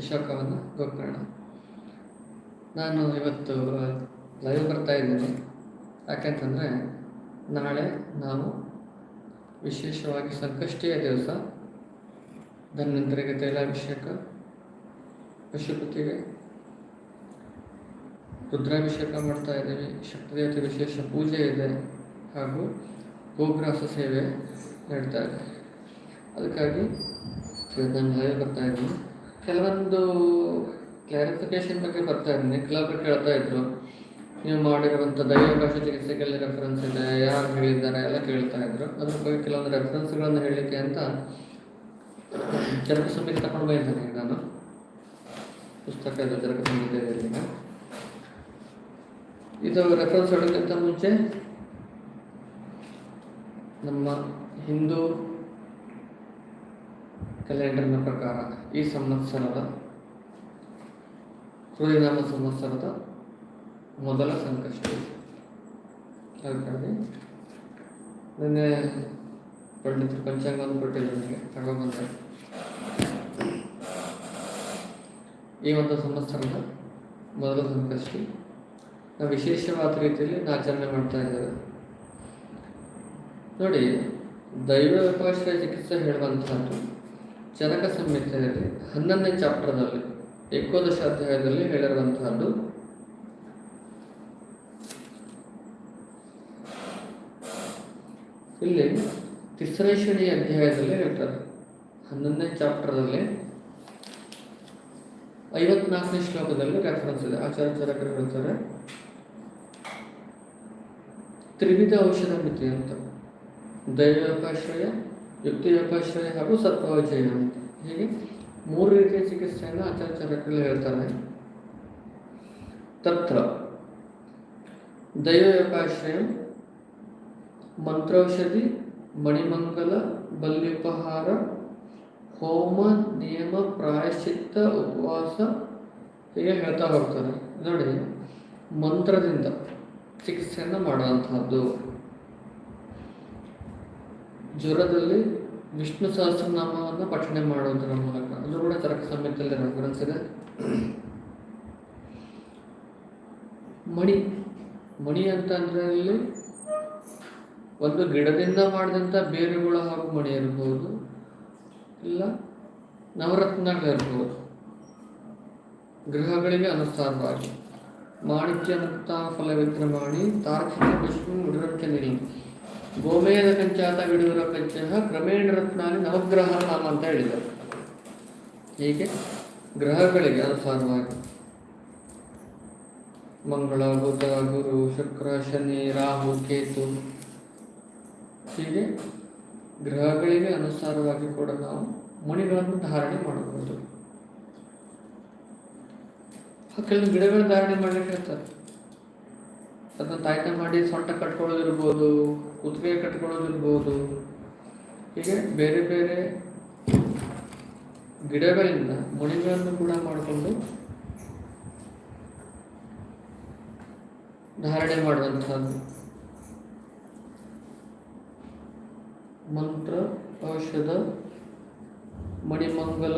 ಅಶೋಕವನ ಗೋಕರ್ಣ. ನಾನು ಇವತ್ತು ಲೈವ್ ಬರ್ತಾ ಇದ್ದೀನಿ. ಯಾಕೆಂತಂದರೆ, ನಾಳೆ ನಾವು ವಿಶೇಷವಾಗಿ ಸಂಕಷ್ಟಿಯ ದಿವಸ, ಧನ್ವಂತರಿಗೆ ತೈಲಾಭಿಷೇಕ, ಪಶುಪತಿಗೆ ರುದ್ರಾಭಿಷೇಕ ಮಾಡ್ತಾ ಇದ್ದೀವಿ. ಶಕ್ತಿದೇವತೆ ವಿಶೇಷ ಪೂಜೆ ಇದೆ. ಹಾಗೂ ಗೋಗ್ರಾಸ ಸೇವೆ ನಡೀತಾ ಇದೆ. ಅದಕ್ಕಾಗಿ ನಾನು ಲೈವ್ ಬರ್ತಾ ಇದ್ದೀನಿ. ಕೆಲವೊಂದು ಕ್ಲಾರಿಫಿಕೇಶನ್ ಬಗ್ಗೆ ಬರ್ತಾ ಇದ್ದೀನಿ. ಕೆಲವೊಬ್ಬರು ಕೇಳ್ತಾ ಇದ್ರು. ನೀವು ಮಾಡಿರುವಂಥ ದೈವಾಕಾಶ ಚಿಕಿತ್ಸೆಗೆಲ್ಲ ರೆಫರೆನ್ಸ್ ಇದೆ, ಯಾರು ಹೇಳಿದ್ದಾರೆ ಎಲ್ಲ ಕೇಳ್ತಾ ಇದ್ರು. ಅದ್ರ ಬಗ್ಗೆ ಕೆಲವೊಂದು ರೆಫರೆನ್ಸ್ಗಳನ್ನು ಹೇಳಲಿಕ್ಕೆ ಅಂತ ಚರಕ ಸಮಿತಿ ತಗೊಂಡು ಬಂದಿದ್ದೇನೆ ನಾನು. ಪುಸ್ತಕ ಇದು ಇದು ರೆಫರೆನ್ಸ್ ಹೇಳೋಕ್ಕಿಂತ ಮುಂಚೆ ನಮ್ಮ ಹಿಂದೂ ಕ್ಯಾಲೆಂಡರ್ನ ಪ್ರಕಾರ ಈ ಸಂವತ್ಸರದ ಸೂರ್ಯನಾಮ ಸಂವತ್ಸರದ ಮೊದಲ ಸಂಕಷ್ಟ. ಅದಕ್ಕಾಗಿ ನಿನ್ನೆ ಪಂಡಿತ ಪಂಚಾಂಗವನ್ನು ಕೊಟ್ಟಿಲ್ಲ ನನಗೆ ತಗೊಂಡ್ಬಂದೆ ಈ ಒಂದು ಸಂವತ್ಸರದ ಮೊದಲ ಸಂಕಷ್ಟಿ. ನಾವು ವಿಶೇಷವಾದ ರೀತಿಯಲ್ಲಿ ಆಚರಣೆ ಮಾಡ್ತಾ ಇದ್ದೇವೆ. ನೋಡಿ, ದೈವ ಉಪಾಶ್ರಯ ಚಿಕಿತ್ಸೆ ಹೇಳುವಂತಹದ್ದು ಚರಕ ಸಂಹಿತೆಯಲ್ಲಿ ಹನ್ನೊಂದನೇ ಚಾಪ್ಟರ್ನಲ್ಲಿ, ಏಕೋದಶ ಅಧ್ಯಾಯದಲ್ಲಿ ಹೇಳಿರುವಂತಹದ್ದು. ಇಲ್ಲಿ ತಿಸ್ರೇಶ್ವರಿ ಅಧ್ಯಾಯದಲ್ಲಿ ಹೇಳ್ತಾರೆ. ಹನ್ನೊಂದನೇ ಚಾಪ್ಟರ್ನಲ್ಲಿ ಐವತ್ನಾಲ್ಕನೇ ಶ್ಲೋಕದಲ್ಲಿ ರೆಫರೆನ್ಸ್ ಇದೆ. ಆಚಾರ್ಯ ಚರಕರು ಹೇಳ್ತಾರೆ, ತ್ರಿವಿಧ ಔಷಧ ಮಿತಿ ಅಂತ. ದೈವೋಪಾಶ್ರಯ ಯುಕ್ತಿಯೋಪಾಶ್ರಯ ಹಾಗೂ ಸತ್ವಜಯ ಅಂತ ಹೀಗೆ ಮೂರು ರೀತಿಯ ಚಿಕಿತ್ಸೆಯನ್ನು ಆಚಾರ್ಯ ಚರಕರು ಹೇಳ್ತಾರೆ. ತತ್ರ ದೈವೋಪಾಶ್ರಯ ಮಂತ್ರೌಷಧಿ ಮಣಿಮಂಗಲ ಬಲ್ಯುಪಹಾರ ಹೋಮ ನಿಯಮ ಪ್ರಾಯಶ್ಚಿತ್ತ ಉಪವಾಸ ಹೀಗೆ ಹೇಳ್ತಾ ಹೋಗ್ತಾರೆ. ನೋಡಿ, ಮಂತ್ರದಿಂದ ಚಿಕಿತ್ಸೆಯನ್ನು ಮಾಡುವಂತಹದ್ದು ಜ್ವರದಲ್ಲಿ ವಿಷ್ಣು ಸಹಸ್ರನಾಮವನ್ನು ಪಠಣೆ ಮಾಡೋದರ ಮೂಲಕ. ಅದು ಕೂಡ ತರಕ ಸಮೇತದಲ್ಲಿ ರೆಫರೆನ್ಸ್ ಇದೆ ಮಣಿ. ಮಣಿ ಅಂತ ಇಲ್ಲಿ ಒಂದು ಗಿಡದಿಂದ ಮಾಡಿದಂಥ ಬೇರುಗಳು ಹಾಗೂ ಮಣಿ ಇರ್ಬೋದು ಇಲ್ಲ ನವರತ್ನಗಳಿರ್ಬೋದು ಗೃಹಗಳಿಗೆ ಅನುಸಾರವಾಗಿ. ಮಾಣಿಕ್ಯ ಮುಕ್ತ ಫಲವಿಕ್ರಮಾಣಿ ತಾರ್ಕಿಕ, ವಿಷ್ಣು ಮುಡಿರಕ್ಕೆ ನಿಲ್ಲ ಗೋಮೇಧ ಕಂಚಾತ ವಿಡುವರ ಕಂಚ ಕ್ರಮೇಣ ರತ್ನಾನಿ ನವಗ್ರಹ ನಾಮ ಅಂತ ಹೇಳಿದರು ಹೀಗೆ ಗ್ರಹಗಳಿಗೆ ಅನುಸಾರವಾಗಿ. ಮಂಗಳ ಬುಧ, ಗುರು, ಶುಕ್ರ, ಶನಿ, ರಾಹು, ಕೇತು. ಹೀಗೆ ಗ್ರಹಗಳಿಗೆ ಅನುಸಾರವಾಗಿ ಕೂಡ ನಾವು ಮಣಿಗಳನ್ನು ಧಾರಣೆ ಮಾಡಬಹುದು. ಕೆಲವು ಗಿಡಗಳ ಧಾರಣೆ ಮಾಡಲಿಕ್ಕೆ ಹೇಳ್ತಾರೆ. ಅದನ್ನ ತಾಯ್ತ ಮಾಡಿ ಸೊಂಟ ಕಟ್ಕೊಳ್ಳೋದಿರ್ಬೋದು. ಕುತ್ತಿಗೆ ಕಟ್ಕೊಳ್ಳೋದಿರ್ಬೋದು. ಹೀಗೆ ಬೇರೆ ಬೇರೆ ಗಿಡಗಳಿಂದ ಮಣಿಗಳನ್ನು ಕೂಡ ಮಾಡಿಕೊಂಡು ಧಾರಣೆ ಮಾಡುವಂಥದ್ದು. ಮಂತ್ರ, ಔಷಧ, ಮಣಿಮಂಗಲ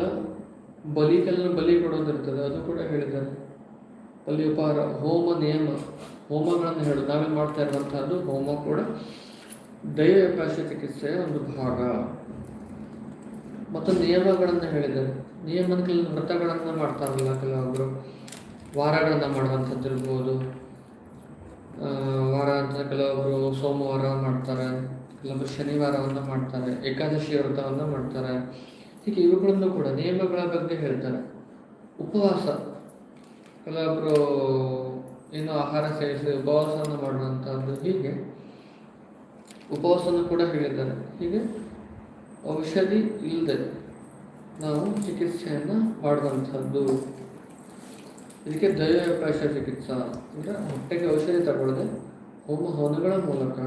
ಬಲಿ ಕೆಲವು ಬಲಿ ಕೊಡೋದಿರ್ತದೆ. ಅದು ಕೂಡ ಹೇಳಿದ್ದಾರೆ. ಬಲಿ ಉಪಹಾರ ಹೋಮ ನಿಯಮ, ಹೋಮಗಳನ್ನು ಹೇಳೋದು. ನಾವೇನು ಮಾಡ್ತಾ ಇರುವಂಥದ್ದು? ಹೋಮ ಕೂಡ ದೈವಕಾಶ ಚಿಕಿತ್ಸೆಯ ಒಂದು ಭಾಗ. ಮತ್ತು ನಿಯಮಗಳನ್ನು ಹೇಳಿದ್ದಾರೆ ನಿಯಮದ ಕೆಲವು ವ್ರತಗಳನ್ನು ಮಾಡ್ತಾರಲ್ಲ ಕೆಲವೊಬ್ಬರು ವಾರಗಳನ್ನು ಮಾಡುವಂಥದ್ದು ಇರ್ಬೋದು ವಾರ ಅಂತ ಕೆಲವೊಬ್ಬರು ಸೋಮವಾರ ಮಾಡ್ತಾರೆ. ಕೆಲವೊಬ್ಬರು ಶನಿವಾರವನ್ನು ಮಾಡ್ತಾರೆ. ಏಕಾದಶಿ ವ್ರತವನ್ನು ಮಾಡ್ತಾರೆ. ಹೀಗೆ ಇವುಗಳನ್ನು ಕೂಡ ನಿಯಮಗಳ ಬಗ್ಗೆ ಹೇಳ್ತಾರೆ. ಉಪವಾಸ. ಕೆಲವೊಬ್ಬರು ಏನು ಆಹಾರ ಸೇವಿಸಿ ಉಪವಾಸವನ್ನು ಮಾಡುವಂಥದ್ದು ಹೀಗೆ. ಉಪವಾಸವನ್ನು ಕೂಡ ಹೇಳಿದ್ದಾರೆ. ಹೀಗೆ ಔಷಧಿ ಇಲ್ಲದೆ ನಾವು ಚಿಕಿತ್ಸೆಯನ್ನು ಮಾಡಿದಂಥದ್ದು ಇದಕ್ಕೆ ದೈವಾವಕಾಶ ಚಿಕಿತ್ಸಾ ಅಂದರೆ ಹೊಟ್ಟೆಗೆ ಔಷಧಿ ತಗೊಳ್ಳದೆ ಹೋಮ ಹವನಗಳ ಮೂಲಕ,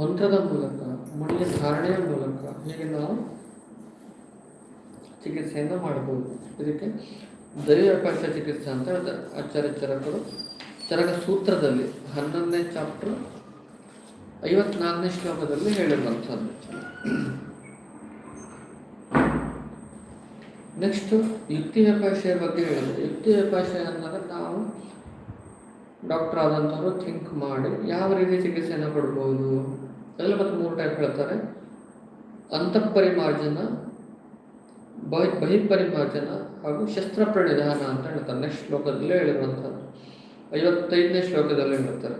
ಮಂತ್ರದ ಮೂಲಕ, ಮಣ್ಣಿನ ಧಾರಣೆಯ ಮೂಲಕ ಹೀಗೆ ನಾವು ಚಿಕಿತ್ಸೆಯನ್ನು ಮಾಡಬಹುದು ಇದಕ್ಕೆ ದೈವಾವಕಾಶ ಚಿಕಿತ್ಸಾ ಅಂತ ಹೇಳ್ತಾರೆ ಆಚಾರ್ಯ ಚರಕರು. ಚರಕ ಸೂತ್ರದಲ್ಲಿ ಹನ್ನೊಂದನೇ ಚಾಪ್ಟರ್ ಐವತ್ನಾಲ್ಕನೇ ಶ್ಲೋಕದಲ್ಲಿ ಹೇಳಿರುವಂಥದ್ದು ನೆಕ್ಸ್ಟು ಯುಕ್ತಿ ವ್ಯಪಾಶಯ ಬಗ್ಗೆ ಹೇಳಿದೆ ಯುಕ್ತಿ ವ್ಯಪಾಶಯ ಅಂದರೆ ನಾವು ಡಾಕ್ಟರ್ ಆದಂಥವ್ರು ಥಿಂಕ್ ಮಾಡಿ ಯಾವ ರೀತಿ ಚಿಕಿತ್ಸೆಯನ್ನು ಕೊಡ್ಬೋದು. ಎಲ್ಲ ಮತ್ತು ಮೂರು ಟೈಪ್ ಹೇಳ್ತಾರೆ. ಅಂತಃಪರಿಮಾರ್ಜನ, ಬಹಿ ಬಹಿಪರಿಮಾರ್ಜನ ಹಾಗೂ ಶಸ್ತ್ರ ಪ್ರಣಿಧಾನ ಅಂತ ಹೇಳ್ತಾರೆ. ನೆಕ್ಸ್ಟ್ ಶ್ಲೋಕದಲ್ಲೇ ಹೇಳಿರುವಂಥದ್ದು ಐವತ್ತೈದನೇ ಶ್ಲೋಕದಲ್ಲಿ ಹೇಳ್ತಾರೆ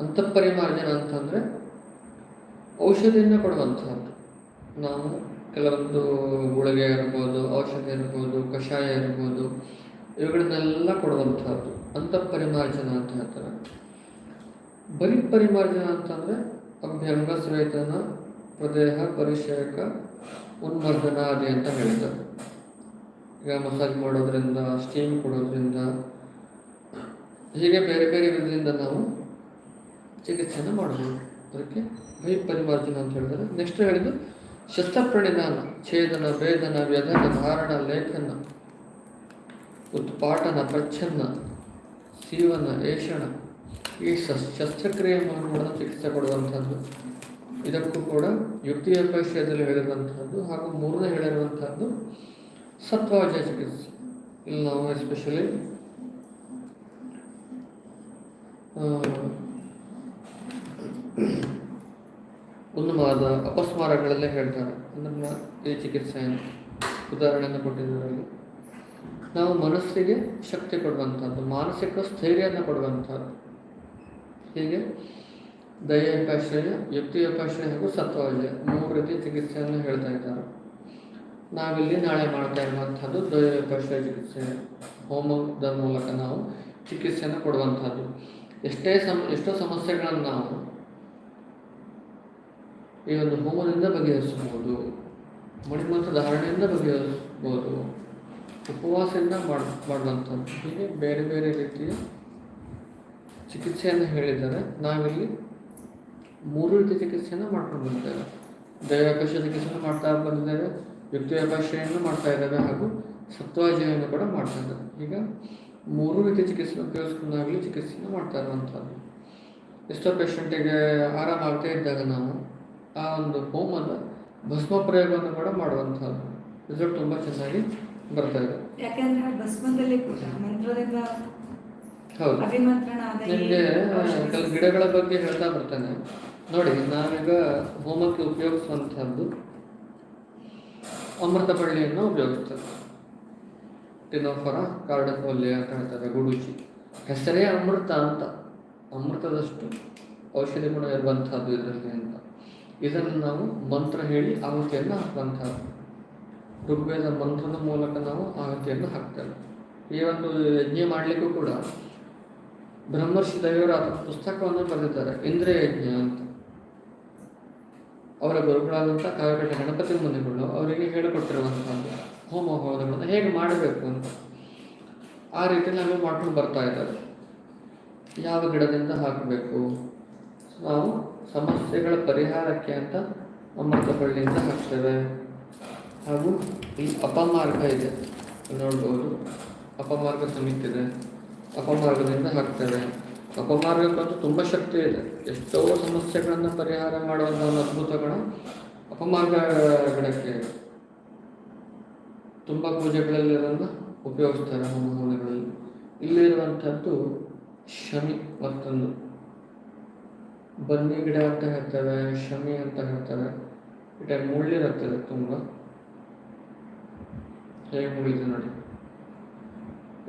ಅಂತಃಪರಿಮಾರ್ಜನ ಅಂತಂದರೆ ಔಷಧಿಯನ್ನು ಕೊಡುವಂಥದ್ದು ನಾವು ಕೆಲವೊಂದು ಗುಳಿಗೆ ಇರ್ಬೋದು, ಔಷಧಿ ಇರ್ಬೋದು, ಕಷಾಯ ಇರ್ಬೋದು, ಇವುಗಳನ್ನೆಲ್ಲ ಕೊಡುವಂಥದ್ದು ಅಂತಃಪರಿಮಾರ್ಜನ ಅಂತ ಹೇಳ್ತಾರೆ. ಬರೀ ಪರಿಮಾರ್ಜನ ಅಂತಂದರೆ ಅಭ್ಯಂಗ ಸ್ವೇತನ ಪ್ರದೇಹ ಪರಿಶೇಕ ಉನ್ಮರ್ದನಾದಿ ಅಂತ ಹೇಳ್ತಾರೆ. ಈಗ ಮಸಾಜ್ ಮಾಡೋದ್ರಿಂದ, ಸ್ಟೀಮ್ ಕೊಡೋದ್ರಿಂದ, ಹೀಗೆ ಬೇರೆ ಬೇರೆ ವಿಧದಿಂದ ನಾವು ಚಿಕಿತ್ಸೆಯನ್ನು ಮಾಡಬಹುದು ಅದಕ್ಕೆ ಭಯ ಪರಿಮಾರ್ಜನ ಅಂತ ಹೇಳಿದರೆ ನೆಕ್ಸ್ಟ್ ಹೇಳಿದ್ದು ಶಸ್ತ್ರಪ್ರಣಿಧಾನ ಛೇದನ, ಭೇದನ, ವ್ಯಧನ, ಧಾರಣ, ಲೇಖನ ಉತ್ಪಾಟನ ಪ್ರಚ್ಛನ್ನ ಸೀವನ, ಏಷಣ, ಈ ಶಸ್, ಶಸ್ತ್ರಕ್ರಿಯೆ ಮಾಡಿದ ಚಿಕಿತ್ಸೆ ಕೊಡುವಂಥದ್ದು. ಇದಕ್ಕೂ ಕೂಡ ಯುಕ್ತಿ ವಿಷಯದಲ್ಲಿ ಹೇಳಿರುವಂಥದ್ದು ಹಾಗೂ ಮೂರನೇ ಹೇಳಿರುವಂಥದ್ದು ಸತ್ವಾಜ ಚಿಕಿತ್ಸೆ. ಇಲ್ಲಿ ನಾವು ಎಸ್ಪೆಷಲಿ ಉನ್ಮಾದ ಅಪಸ್ಮಾರಗಳಲ್ಲೇ ಹೇಳ್ತಾರೆ. ಅದನ್ನು ಈ ಚಿಕಿತ್ಸೆಯನ್ನು ಉದಾಹರಣೆಯನ್ನು ಕೊಟ್ಟಿದ್ದರಲ್ಲಿ ನಾವು ಮನಸ್ಸಿಗೆ ಶಕ್ತಿ ಕೊಡುವಂಥದ್ದು, ಮಾನಸಿಕ ಸ್ಥೈರ್ಯನ ಕೊಡುವಂಥದ್ದು. ಹೀಗೆ ದೈಹಿಕಾಶ್ರಯ ಯುಕ್ತಿಯೋಪಾಶ್ರಯ ಹಾಗೂ ಸತ್ವಾಜಯ ಮೂರು ರೀತಿ ಚಿಕಿತ್ಸೆಯನ್ನು ಹೇಳ್ತಾ ಇದ್ದಾರೆ. ನಾವಿಲ್ಲಿ ನಾಳೆ ಮಾಡ್ತಾ ಇರುವಂಥದ್ದು ದೈಹಿಕಾಶ್ರಯ ಚಿಕಿತ್ಸೆ. ಹೋಮದ ಮೂಲಕ ನಾವು ಚಿಕಿತ್ಸೆಯನ್ನು ಕೊಡುವಂಥದ್ದು. ಎಷ್ಟೇ ಸಮ ಎಷ್ಟೋ ಸಮಸ್ಯೆಗಳನ್ನು ನಾವು ಈ ಒಂದು ಹೋಮದಿಂದ ಬಗೆಹರಿಸಬಹುದು ಮಣಿಮಂತ್ರ ಧಾರಣೆಯಿಂದ ಬಗೆಹರಿಸಬಹುದು, ಉಪವಾಸದಿಂದ ಮಾಡ್ ಮಾಡುವಂಥದ್ದು ಹೀಗೆ ಬೇರೆ ಬೇರೆ ರೀತಿಯ ಚಿಕಿತ್ಸೆಯನ್ನು ಹೇಳಿದ್ದಾರೆ. ನಾವಿಲ್ಲಿ ಮೂರು ರೀತಿಯ ಚಿಕಿತ್ಸೆಯನ್ನು ಮಾಡ್ಕೊಂಡು ಬಂದಿದ್ದೇವೆ. ದೈವಾಕಾಶ ಚಿಕಿತ್ಸೆಯನ್ನು ಮಾಡ್ತಾ ಬಂದಿದ್ದೇವೆ ವ್ಯಕ್ತಿಯಾಕಾಶೆಯನ್ನು ಮಾಡ್ತಾ ಇದ್ದೇವೆ ಹಾಗೂ ಸತ್ವಾಜಯನ್ನು ಕೂಡ ಮಾಡ್ತಾ ಇದ್ದೇವೆ. ಈಗ ಮೂರು ರೀತಿಯ ಚಿಕಿತ್ಸೆ ಉಪಯೋಗಿಸ್ಕೊಂಡಾಗಲಿ ಚಿಕಿತ್ಸೆಯನ್ನು ಮಾಡ್ತಾ ಇರುವಂಥದ್ದು ಎಷ್ಟೋ ಪೇಷಂಟಿಗೆ ಆರಾಮಾಗದೇ ಇದ್ದಾಗ ನಾವು ಆ ಒಂದು ಹೋಮದ ಭಸ್ಮ ಪ್ರಯೋಗವನ್ನು ಕೂಡ ಮಾಡುವಂಥದ್ದು. ರಿಸಲ್ಟ್ ತುಂಬ ಚೆನ್ನಾಗಿ ಬರ್ತಾ ಇದೆ. ಯಾಕಂದ್ರೆ ಭಸ್ಮದಲ್ಲಿ ಕೂಡ ಮಂತ್ರದಿಂದ ಹೌದು. ನಿಮಗೆ ಕೆಲವು ಗಿಡಗಳ ಬಗ್ಗೆ ಹೇಳ್ತಾ ಬರ್ತೇನೆ. ನೋಡಿ ನಾವೀಗ ಹೋಮಕ್ಕೆ ಉಪಯೋಗಿಸುವಂಥದ್ದು ಅಮೃತ ಬಳ್ಳಿಯನ್ನು ಉಪಯೋಗಿಸ್ತೇವೆ. ಟಿನೋಫರ ಕಾರ್ಡಫೋಲಿಯ ಅಂತ ಹೇಳ್ತಾರೆ ಗುಡುಚಿ. ಹೆಸರೇ ಅಮೃತ ಅಂತ. ಅಮೃತದಷ್ಟು ಔಷಧಿ ಗುಣ ಇರುವಂಥದ್ದು ಇದರಲ್ಲಿ ಅಂತ. ಇದನ್ನು ನಾವು ಮಂತ್ರ ಹೇಳಿ ಆಹುತಿಯನ್ನು ಹಾಕುವಂಥದ್ದು. ಋಗ್ವೇದ ಮಂತ್ರದ ಮೂಲಕ ನಾವು ಆಹುತಿಯನ್ನು ಹಾಕ್ತೇವೆ. ಈ ಒಂದು ಯಜ್ಞ ಮಾಡಲಿಕ್ಕೂ ಕೂಡ ಬ್ರಹ್ಮರ್ಷಿ ದೈವರ ಪುಸ್ತಕವನ್ನು ಬರೆದಿದ್ದಾರೆ ಇಂದ್ರಿಯ ಯಜ್ಞ ಅಂತ. ಅವರ ಗುರುಗಳಾದಂಥ ಕಾವ್ಯಕಟ್ಟ ಗಣಪತಿ ಮುನಿಗಳು ಅವರಿಗೆ ಹೇಳಿಕೊಟ್ಟಿರುವಂಥದ್ದು, ಹೋಮ ಹವನಗಳನ್ನು ಹೇಗೆ ಮಾಡಬೇಕು ಅಂತ. ಆ ರೀತಿ ನಾವು ಮಾಡ್ಕೊಂಡು ಬರ್ತಾ ಇದ್ದಾರೆ. ಯಾವ ಗಿಡದಿಂದ ಹಾಕಬೇಕು? ನಾವು ಸಮಸ್ಯೆಗಳ ಪರಿಹಾರಕ್ಕೆ ಅಂತ ಅಮೃತಪಳ್ಳಿಯಿಂದ ಹಾಕ್ತೇವೆ. ಹಾಗೂ ಈ ಅಪಮಾರ್ಗ ಇದೆ. ನೋಡ್ಬೋದು. ಅಪಮಾರ್ಗ ಸಮಿತಿದೆ. ಅಪಮಾರ್ಗದಿಂದ ಹಾಕ್ತೇವೆ. ಅಪಮಾರ್ಗಕ್ಕಂತೂ ತುಂಬ ಶಕ್ತಿ ಇದೆ. ಎಷ್ಟೋ ಸಮಸ್ಯೆಗಳನ್ನು ಪರಿಹಾರ ಮಾಡುವಂಥ ಒಂದು ಅದ್ಭುತ ಗಣ ಅಪಮಾರ್ಗ ಇದೆ ತುಂಬ ಪೂಜೆಗಳಲ್ಲಿ ಅದನ್ನು ಉಪಯೋಗಿಸ್ತಾರೆ ಹೋಮ ಹವನಗಳಲ್ಲಿ ಇಲ್ಲಿರುವಂಥದ್ದು ಶಮಿ ಮತ್ತೊಂದು. ಬನ್ನಿ ಗಿಡ ಅಂತ ಹೇಳ್ತಾರೆ ಶಮಿ ಅಂತ ಹೇಳ್ತಾರೆ ಇಟ ಮುಳ್ಳಿರುತ್ತದೆ ತುಂಬ. ಹೇಗೆ ಮುಳಿದೆ ನೋಡಿ.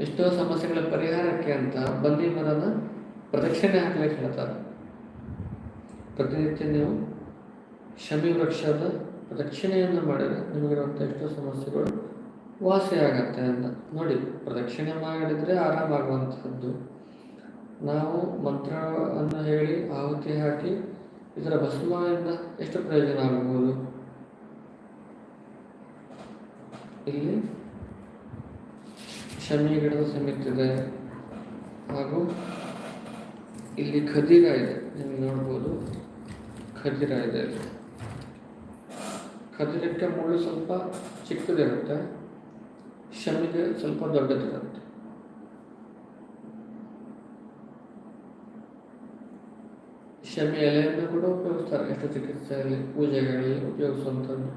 ಎಷ್ಟೋ ಸಮಸ್ಯೆಗಳ ಪರಿಹಾರಕ್ಕೆ ಅಂತ ಬನ್ನಿ ಮರದ ಪ್ರದಕ್ಷಿಣೆ ಹಾಕ್ಲಿಕ್ಕೆ ಹೇಳ್ತಾರೆ. ಪ್ರತಿನಿತ್ಯ ನೀವು ಶಮಿ ವೃಕ್ಷದ ಪ್ರದಕ್ಷಿಣೆಯನ್ನು ಮಾಡಿದರೆ ನಿಮಗಿರುವಂಥ ಎಷ್ಟೋ ಸಮಸ್ಯೆಗಳು ವಾಸಿಯಾಗತ್ತೆ ಅಂತ. ನೋಡಿ, ಪ್ರದಕ್ಷಿಣೆ ಮಾಡಿದರೆ ಆರಾಮಾಗುವಂಥದ್ದು. ನಾವು ಮಂತ್ರವನ್ನು ಹೇಳಿ ಆಹುತಿ ಹಾಕಿ ಇದರ ಭಸ್ಮದಿಂದ ಎಷ್ಟು ಪ್ರಯೋಜನ ಆಗಬಹುದು ಇಲ್ಲಿ ಶಮಿ ಗಿಡದ ಸಮಿತಿದೆ ಹಾಗೂ ಇಲ್ಲಿ ಖದೀರ ಇದೆ. ನೀವು ನೋಡ್ಬೋದು. ಖದೀರ ಇದೆ. ಖದೀರಕ್ಕೆ ಮುಳ್ಳು ಸ್ವಲ್ಪ ಚಿಕ್ಕದಿರುತ್ತೆ. ಶಮಿಗೆ ಸ್ವಲ್ಪ ದೊಡ್ಡದಿರುತ್ತೆ. ಶಮಿ ಎಲೆಯನ್ನು ಕೂಡ ಉಪಯೋಗಿಸ್ತಾರೆ. ಎಷ್ಟು ಚಿಕಿತ್ಸೆಯಲ್ಲಿ ಪೂಜೆಗಳಲ್ಲಿ ಉಪಯೋಗಿಸುವಂಥದ್ದು.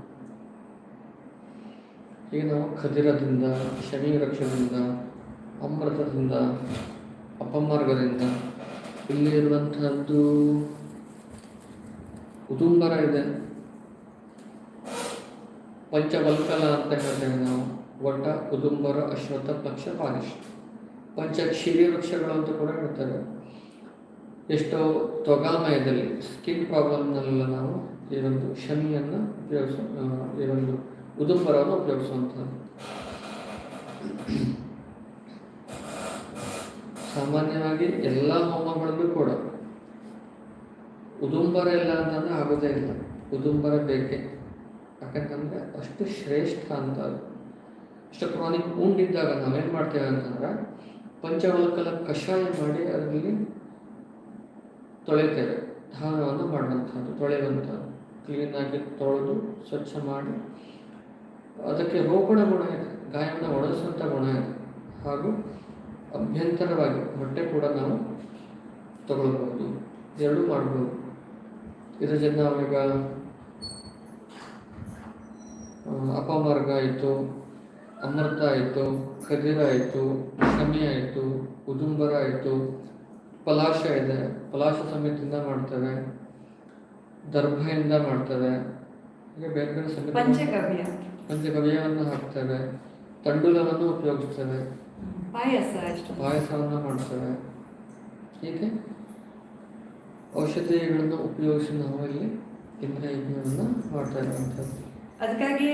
ಈಗ ನಾವು ಖದಿರದಿಂದ ಶಮಿ ರಕ್ಷಣದಿಂದ ಅಮೃತದಿಂದ, ಅಪಮಾರ್ಗದಿಂದ ಇಲ್ಲಿ ಇರುವಂತಹದ್ದು ಉದುಂಬರ ಇದೆ. ಪಂಚವಲ್ಕಲ ಅಂತ ಹೇಳ್ತೇವೆ ನಾವು. ಒಟ್ಟ ಉದುಂಬರ, ಅಶ್ವತ್ಥ, ಪಕ್ಷ ಪಾಲಿಶ್ ಪಂಚಕ್ಷಿರಿ ವೃಕ್ಷಗಳು ಅಂತ ಕೂಡ ಹೇಳ್ತೇವೆ ಎಷ್ಟೋ ತೊಗಾಮಯದಲ್ಲಿ ಸ್ಕಿನ್ ಪ್ರಾಬ್ಲಮ್ನಲ್ಲೆಲ್ಲ ನಾವು ಈ ಒಂದು ಶಮಿಯನ್ನು ಉಪಯೋಗಿಸ ಈ ಒಂದು ಉದುಂಬರವನ್ನು ಉಪಯೋಗಿಸುವಂಥದ್ದು. ಸಾಮಾನ್ಯವಾಗಿ ಎಲ್ಲ ಹೋಮಗಳಲ್ಲೂ ಕೂಡ ಉದುಂಬರ ಇಲ್ಲ ಅಂತಂದ್ರೆ ಆಗೋದೇ ಇಲ್ಲ. ಉದುಂಬರ ಬೇಕೆ? ಯಾಕಂತಂದ್ರೆ ಅಷ್ಟು ಶ್ರೇಷ್ಠ ಅಂತ ಅಷ್ಟು ಕ್ರಾನಿಕ್ ಉಂಡಿದ್ದಾಗ ನಾವೇನು ಮಾಡ್ತೇವೆ ಅಂತಂದ್ರೆ ಪಂಚವಲ್ಕಲ ಕಷಾಯ ಮಾಡಿ ಅದರಲ್ಲಿ ತೊಳಿತೇವೆ ಧಾನವನ್ನು ಮಾಡುವಂಥದ್ದು ತೊಳೆಯುವಂಥದ್ದು ಕ್ಲೀನಾಗಿ ತೊಳೆದು ಸ್ವಚ್ಛ ಮಾಡಿ, ಅದಕ್ಕೆ ರೋಪಣ ಗುಣ ಇದೆ. ಗಾಯವನ್ನು ಒಣಗಿಸುವಂಥ ಗುಣ ಇದೆ. ಹಾಗೂ ಅಭ್ಯಂತರವಾಗಿ ಹೊಟ್ಟೆ ಕೂಡ ನಾವು ತಗೊಳ್ಬಹುದು. ಎರಡೂ ಮಾಡ್ಬೋದು ಇದ್ರ ಜನ ನಾವೀಗ ಅಪಮಾರ್ಗ ಆಯಿತು, ಅಮೃತ ಆಯಿತು ಖದಿರ ಆಯಿತು ಶಮಿ ಆಯಿತು, ಉದುಂಬರ ಆಯಿತು ಪಲಾಶ ಇದೆ. ಪಲಾಶ ಸಮಿತಿಯಿಂದ ಮಾಡ್ತೇವೆ. ದರ್ಭೆಯಿಂದ ಮಾಡ್ತೇವೆ. ಹೀಗೆ ಬೇರೆ ಬೇರೆ ಸಮಿತಿ ಪಂಚಗವ್ಯ. ಪಂಚಗವ್ಯವನ್ನು ಹಾಕ್ತೇವೆ. ತಂಡುಲವನ್ನು ಉಪಯೋಗಿಸ್ತೇವೆ. ಪಾಯಸ ಪಾಯಸವನ್ನು ಮಾಡ್ತೇವೆ. ಹೀಗೆ ಔಷಧಿಗಳನ್ನು ಉಪಯೋಗಿಸಿ ನಾವು ಇಲ್ಲಿ ಇಂದ್ರ ಯಜ್ಞವನ್ನು ಮಾಡ್ತಾ ಇರುವಂಥದ್ದು ಅದಕ್ಕಾಗಿ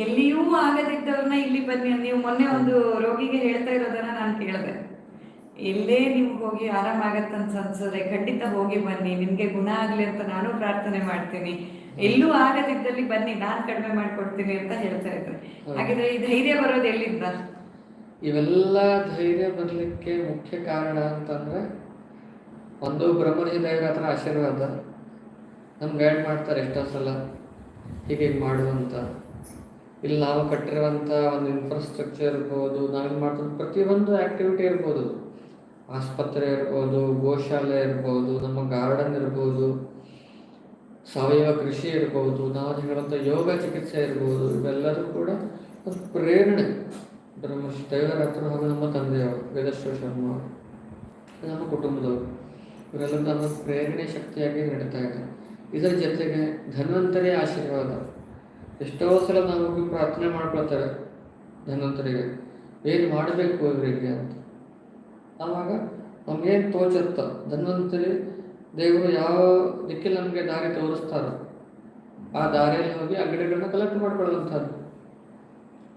ಎಲ್ಲಿಯೂ ಆಗದಿದ್ದವ್ರನ್ನ ಇಲ್ಲಿ ಬನ್ನಿ. ನೀವು ಮೊನ್ನೆ ಒಂದು ರೋಗಿಗೆ ಹೇಳ್ತಾ ಇರೋದನ್ನ ನಾನು ಕೇಳಿದೆ. ಎಲ್ಲೇ ನೀವು ಹೋಗಿ ಅಂತ ಅನ್ಸಿದ್ರೆ ಖಂಡಿತ ಹೋಗಿ ಬನ್ನಿ. ನಿಮ್ಗೆ ಗುಣ ಆಗ್ಲಿ ಅಂತ ನಾನು ಪ್ರಾರ್ಥನೆ ಮಾಡ್ತೀನಿ. ಎಲ್ಲೂ ಆಗದಿದ್ದಲ್ಲಿ ಬನ್ನಿ ನಾನು ಕಡಿಮೆ ಮಾಡ್ಕೊಡ್ತೀನಿ ಅಂತ ಹೇಳ್ತಾ ಇದ್ರು ಹಾಗಿದ್ರೆ ಈ ಧೈರ್ಯ ಬರೋದು ಎಲ್ಲಿಂದ? ಇವೆಲ್ಲ ಧೈರ್ಯ ಬರಲಿಕ್ಕೆ ಮುಖ್ಯ ಕಾರಣ ಅಂತಂದ್ರೆ ಒಂದು ಬ್ರಹ್ಮರ್ಷಿ ದೇವರ ಹತ್ರ ಆಶೀರ್ವಾದ. ನಮ್ಗೆ ಗೈಡ್ ಮಾಡ್ತಾರೆ ಎಷ್ಟೋ ಸಲ ಹೀಗೆ ಮಾಡುವಂತ ಇಲ್ಲಿ ನಾವು ಕಟ್ಟಿರುವಂಥ ಒಂದು ಇನ್ಫ್ರಾಸ್ಟ್ರಕ್ಚರ್ ಇರ್ಬೋದು ನಾವೇನು ಮಾಡ್ತಿರೋ ಪ್ರತಿಯೊಂದು ಆ್ಯಕ್ಟಿವಿಟಿ ಇರ್ಬೋದು. ಆಸ್ಪತ್ರೆ ಇರ್ಬೋದು, ಗೋಶಾಲೆ ಇರ್ಬೋದು, ನಮ್ಮ ಗಾರ್ಡನ್ ಇರ್ಬೋದು, ಸಾವಯವ ಕೃಷಿ ಇರ್ಬೋದು, ನಾವು ಹೇಳುವಂಥ ಯೋಗ ಚಿಕಿತ್ಸೆ ಇರ್ಬೋದು, ಇವೆಲ್ಲರೂ ಕೂಡ ಒಂದು ಪ್ರೇರಣೆ. ಬ್ರಹ್ಮ ದೇವರ ಹತ್ರ ಹಾಗೂ ನಮ್ಮ ತಂದೆಯವರು ವೇದಶ್ವರ ಶರ್ಮ ನಮ್ಮ ಕುಟುಂಬದವರು. ಇವರೆಲ್ಲ ನಮ್ಮ ಪ್ರೇರಣೆ ಶಕ್ತಿಯಾಗಿ ನಡೀತಾ ಇದೆ ಇದರ ಜೊತೆಗೆ ಧನ್ವಂತರಿ ಆಶೀರ್ವಾದ. ಎಷ್ಟೋ ಸಲ ನಾವು ಪ್ರಾರ್ಥನೆ ಮಾಡ್ಕೊಳ್ತಾರೆ ಧನ್ವಂತರಿಗೆ. ಏನು ಮಾಡಬೇಕು ಇವರಿಗೆ? ಅಂತ. ಆವಾಗ ನಮಗೇನು ತೋಚುತ್ತ? ಧನ್ವಂತರಿ ದೇವರು ಯಾವ ದಿಕ್ಕಿಲ್ಲ ನಮಗೆ ದಾರಿ ತೋರಿಸ್ತಾರೋ ಆ ದಾರಿಯಲ್ಲಿ ಹೋಗಿ ಅಂಗಡಿಗಳನ್ನ ಕಲೆಕ್ಟ್ ಮಾಡ್ಕೊಳ್ಳುವಂಥದ್ದು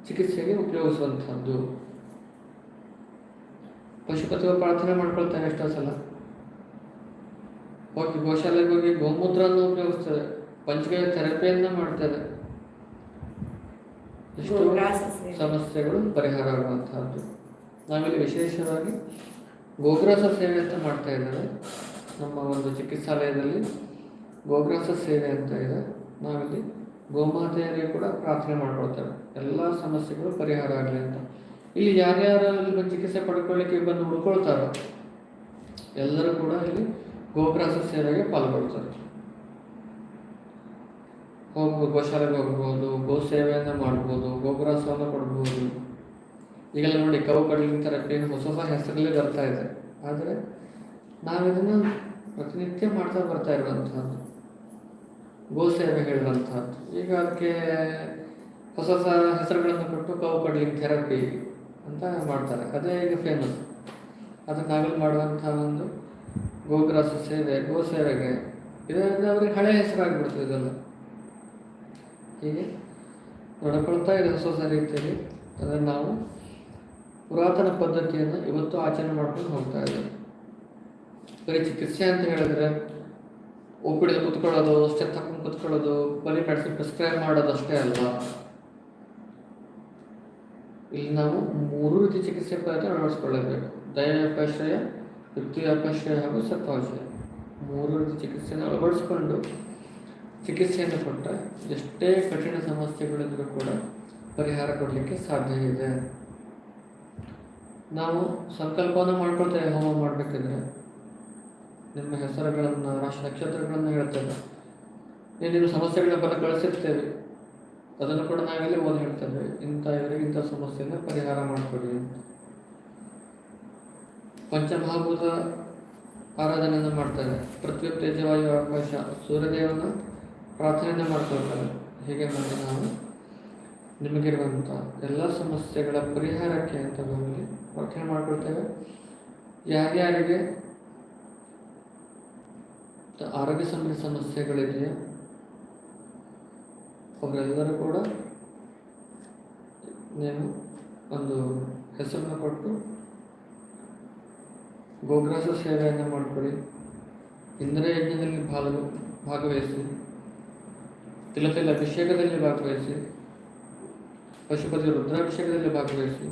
ಚಿಕಿತ್ಸೆಗೆ ಉಪಯೋಗಿಸುವಂಥದ್ದು. ಪಶುಪತಿ ಪ್ರಾರ್ಥನೆ ಮಾಡ್ಕೊಳ್ತಾರೆ ಎಷ್ಟೋ ಸಲ. ಹೋಗಿ ಗೋಶಾಲೆಗೆ ಹೋಗಿ ಗೋಮೂತ್ರವನ್ನು ಉಪಯೋಗಿಸ್ತಾರೆ ಪಂಚಗವ್ಯ ಥೆರಪಿಯನ್ನ ಮಾಡ್ತಾರೆ ಎಷ್ಟೋ ಸಮಸ್ಯೆಗಳು ಪರಿಹಾರ ಆಗುವಂತಹದ್ದು ನಾವಿಲ್ಲಿ ವಿಶೇಷವಾಗಿ ಗೋಗ್ರಾಸ ಸೇವೆ ಅಂತ ಮಾಡ್ತಾ ಇದ್ದಾರೆ. ನಮ್ಮ ಒಂದು ಚಿಕಿತ್ಸಾಲಯದಲ್ಲಿ ಗೋಗ್ರಾಸ ಸೇವೆ ಅಂತ ಇದೆ. ನಾವಿಲ್ಲಿ ಗೋಮಾತೆಯರಿಗೆ ಕೂಡ ಪ್ರಾರ್ಥನೆ ಮಾಡ್ಕೊಳ್ತೇವೆ. ಎಲ್ಲ ಸಮಸ್ಯೆಗಳು ಪರಿಹಾರ ಆಗಲಿ ಅಂತ. ಇಲ್ಲಿ ಯಾರ್ಯಾರು ಚಿಕಿತ್ಸೆ ಪಡ್ಕೊಳ್ಳಿಕ್ಕೆ ಬಂದು ಉಳ್ಕೊಳ್ತಾರೋ ಎಲ್ಲರೂ ಕೂಡ ಇಲ್ಲಿ ಗೋಗ್ರಾಸ ಸೇವೆಗೆ ಪಾಲ್ಗೊಳ್ತಾರೆ. ಹೋಗ್ಬೋದು, ಗೋಶಾಲೆಗೆ ಹೋಗ್ಬೋದು, ಗೋ ಸೇವೆಯನ್ನು ಮಾಡ್ಬೋದು, ಗೋಗ್ರಾಸವನ್ನು ಕೊಡ್ಬೋದು. ಈಗೆಲ್ಲ ನೋಡಿ ಕವು ಕಡಲಿನ ಥೆರಪಿ ಹೊಸ ಹೊಸ ಹೆಸರಲ್ಲಿ ಬರ್ತಾ ಇದೆ. ಆದರೆ ನಾವಿದನ್ನು ಪ್ರತಿನಿತ್ಯ ಮಾಡ್ತಾ ಬರ್ತಾ ಇರುವಂಥದ್ದು ಗೋ ಸೇವೆ ಹೇಳುವಂತಹದ್ದು. ಈಗ ಅದಕ್ಕೆ ಹೊಸ ಹೊಸ ಹೆಸರುಗಳನ್ನು ಕೊಟ್ಟು ಕವು ಕಡಲಿನ ಥೆರಪಿ ಅಂತ ಮಾಡ್ತಾರೆ. ಅದೇ ಈಗ ಫೇಮಸ್ ಅದಕ್ಕೆ ನಾವೆಲ್ಲ ಮಾಡುವಂಥ ಒಂದು ಗೋಗ್ರಾಸ ಸೇವೆ ಗೋ ಸೇವೆಗೆ ಇದರಿಂದ ಅವ್ರಿಗೆ ಹಳೆ ಹೆಸರಾಗ್ಬಿಡ್ತದೆ ಇದೆಲ್ಲ. ಹೀಗೆ ನೋಡಿಕೊಳ್ತಾ ಇದೆ ಹೊಸ ಹೊಸ ರೀತಿಯಲ್ಲಿ. ಅದನ್ನು ನಾವು ಪುರಾತನ ಪದ್ಧತಿಯನ್ನು ಇವತ್ತು ಆಚರಣೆ ಮಾಡ್ಕೊಂಡು ಹೋಗ್ತಾ ಇದೆ. ಬರೀ ಚಿಕಿತ್ಸೆ ಅಂತ ಹೇಳಿದ್ರೆ ಒಪ್ಪಿಡಿದು ಕುತ್ಕೊಳ್ಳೋದು ಸ್ಟೆಪ್ ಹಾಕೊಂಡು ಕುತ್ಕೊಳ್ಳೋದು ಬಲಿ ಮೆಡಿಸಿನ್ ಪ್ರಿಸ್ಕ್ರೈಬ್ ಮಾಡೋದು ಅಷ್ಟೇ ಅಲ್ಲ ಇಲ್ಲಿ ನಾವು ಮೂರು ರೀತಿ ಚಿಕಿತ್ಸೆ ಪದ್ಧತಿ ಅಳವಡಿಸ್ಕೊಳ್ಳಬೇಕು. ವೃತ್ತಿ ಅಪಾಶ್ರಯ ಹಾಗೂ ಸತ್ವಾಶ್ರಯ ಮೂರು ರೀತಿ ಚಿಕಿತ್ಸೆಯನ್ನು ಅಳವಡಿಸ್ಕೊಂಡು ಚಿಕಿತ್ಸೆಯನ್ನು ಕೊಟ್ಟರೆ ಎಷ್ಟೇ ಕಠಿಣ ಸಮಸ್ಯೆಗಳಿದ್ರೂ ಕೂಡ ಪರಿಹಾರ ಕೊಡಲಿಕ್ಕೆ ಸಾಧ್ಯ ಇದೆ. ನಾವು ಸಂಕಲ್ಪವನ್ನು ಮಾಡ್ಕೊಳ್ತೇವೆ, ಹೋಮ ಮಾಡಬೇಕಂದ್ರೆ. ನಿಮ್ಮ ಹೆಸರುಗಳನ್ನು, ರಾಶಿ ನಕ್ಷತ್ರಗಳನ್ನು ಹೇಳ್ತೇವೆ. ಏನೇನು ಸಮಸ್ಯೆಗಳ ಬಲ ಕಳಿಸಿರ್ತೇವೆ. ಅದನ್ನು ಕೂಡ ನಾವೆಲ್ಲ ಓದಿ ಹೇಳ್ತೇವೆ. ಇಂಥ ಇವರಿಗೆ ಇಂಥ ಸಮಸ್ಯೆಯನ್ನು ಪರಿಹಾರ ಮಾಡಿಕೊಡಿ ಅಂತ. ಪಂಚಮಹಾಭೂತ ಆರಾಧನೆಯನ್ನು ಮಾಡ್ತಾರೆ. ಪೃಥ್ವಿ ತೇಜವಾಯು, ಆಕಾಶ, ಸೂರ್ಯದೇವನ ಪ್ರಾರ್ಥನೆಯನ್ನು ಮಾಡ್ಕೊಳ್ತಾರೆ. ಹೇಗೆ ಮಾಡಿ ನಾವು ನಿಮಗಿರುವಂಥ ಎಲ್ಲ ಸಮಸ್ಯೆಗಳ ಪರಿಹಾರಕ್ಕೆ ಅಂತ ನಮಗೆ ಪ್ರಾರ್ಥನೆ ಮಾಡಿಕೊಳ್ತೇವೆ. ಯಾರ್ಯಾರಿಗೆ ಆರೋಗ್ಯ ಸಂಬಂಧಿ ಸಮಸ್ಯೆಗಳಿದೆಯೋ ಅವರೆಲ್ಲರೂ ಕೂಡ ನೀವು ಒಂದು ಹೆಸರನ್ನು ಕೊಟ್ಟು ಗೋಗ್ರಾಸ ಸೇವೆಯನ್ನು ಮಾಡಿಕೊಡಿ ಇಂದ್ರ ಯಜ್ಞದಲ್ಲಿ ಭಾಗ ಭಾಗವಹಿಸಿ ತಿಲತಿಲ ಅಭಿಷೇಕದಲ್ಲಿ ಭಾಗವಹಿಸಿ ಪಶುಪತಿ ರುದ್ರಾಭಿಷೇಕದಲ್ಲಿ ಭಾಗವಹಿಸಿ